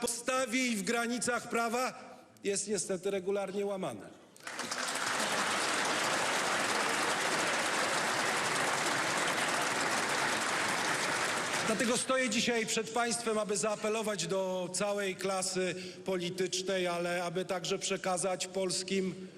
podstawie i w granicach prawa jest niestety regularnie łamane. Dlatego stoję dzisiaj przed Państwem, aby zaapelować do całej klasy politycznej, ale aby także przekazać polskim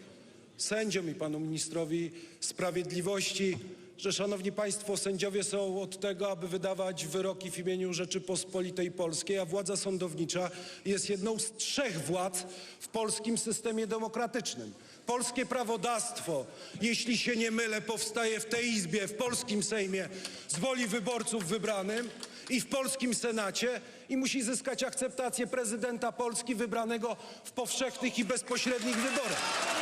sędziom i panu ministrowi sprawiedliwości, że szanowni państwo, sędziowie są od tego, aby wydawać wyroki w imieniu Rzeczypospolitej Polskiej, a władza sądownicza jest jedną z trzech władz w polskim systemie demokratycznym. Polskie prawodawstwo, jeśli się nie mylę, powstaje w tej Izbie, w polskim Sejmie z woli wyborców wybranym i w polskim Senacie i musi zyskać akceptację prezydenta Polski wybranego w powszechnych i bezpośrednich wyborach.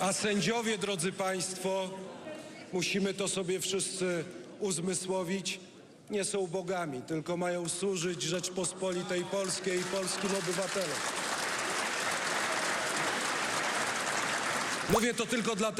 A sędziowie, drodzy Państwo, musimy to sobie wszyscy uzmysłowić, nie są bogami, tylko mają służyć Rzeczpospolitej Polskiej i polskim obywatelom. Mówię to tylko dlatego,